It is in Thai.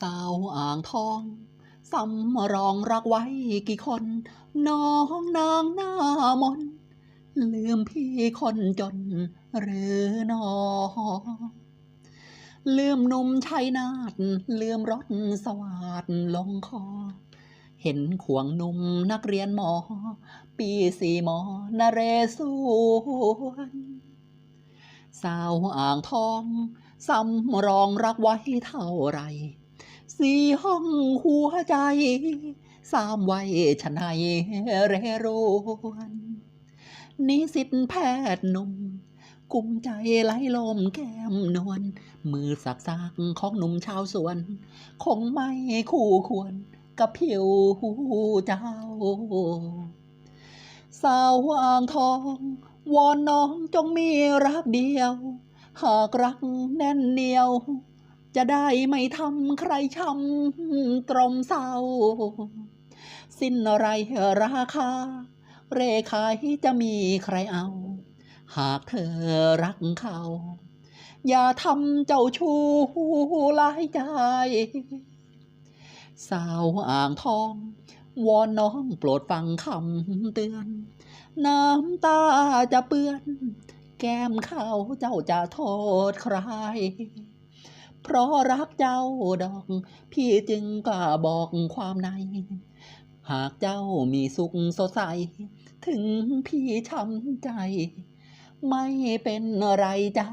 สาวอ่างทองสำรองรักไว้กี่คน น้องนางหน้ามน ลืมพี่คนจนหรือน้อลืมหนุ่มชัยนาทลืมรถสวัสดลงคอ เห็นขวงหนุ่มนักเรียนหมอ ปีสี่หมอนเรศวรสาวอ่างทองสำรองรักไว้เท่าไร สี่ห้องหัวใจ สามไว้ชนายเรรวนนิสิตแพทย์หนุ่มกุมใจไหลลมแก้มนวลมือสักสักของหนุ่มชาวสวน คงไม่คู่ควรกับผิวเจ้า สาวอ่างทอง วอนน้องจงมีรักเดียว หากรักแน่นเหนียว จะได้ไม่ทำใครช้ำตรมเศร้า สิ้นอะไรราคา เร่ขายจะมีใครเอา หากเธอรักเขา อย่าทำเจ้าชู้ลายใจ สาวอ่างทอง วอนน้องโปรดฟังคำเตือน น้ำตาจะเปื้อน แก้มเขาเจ้าจะโทษใคร เพราะรักเจ้าดอก พี่จึงกล้าบอกความใน หากเจ้ามีสุขสดใส ถึงพี่ช้ำใจ ไม่เป็นไรเจ้า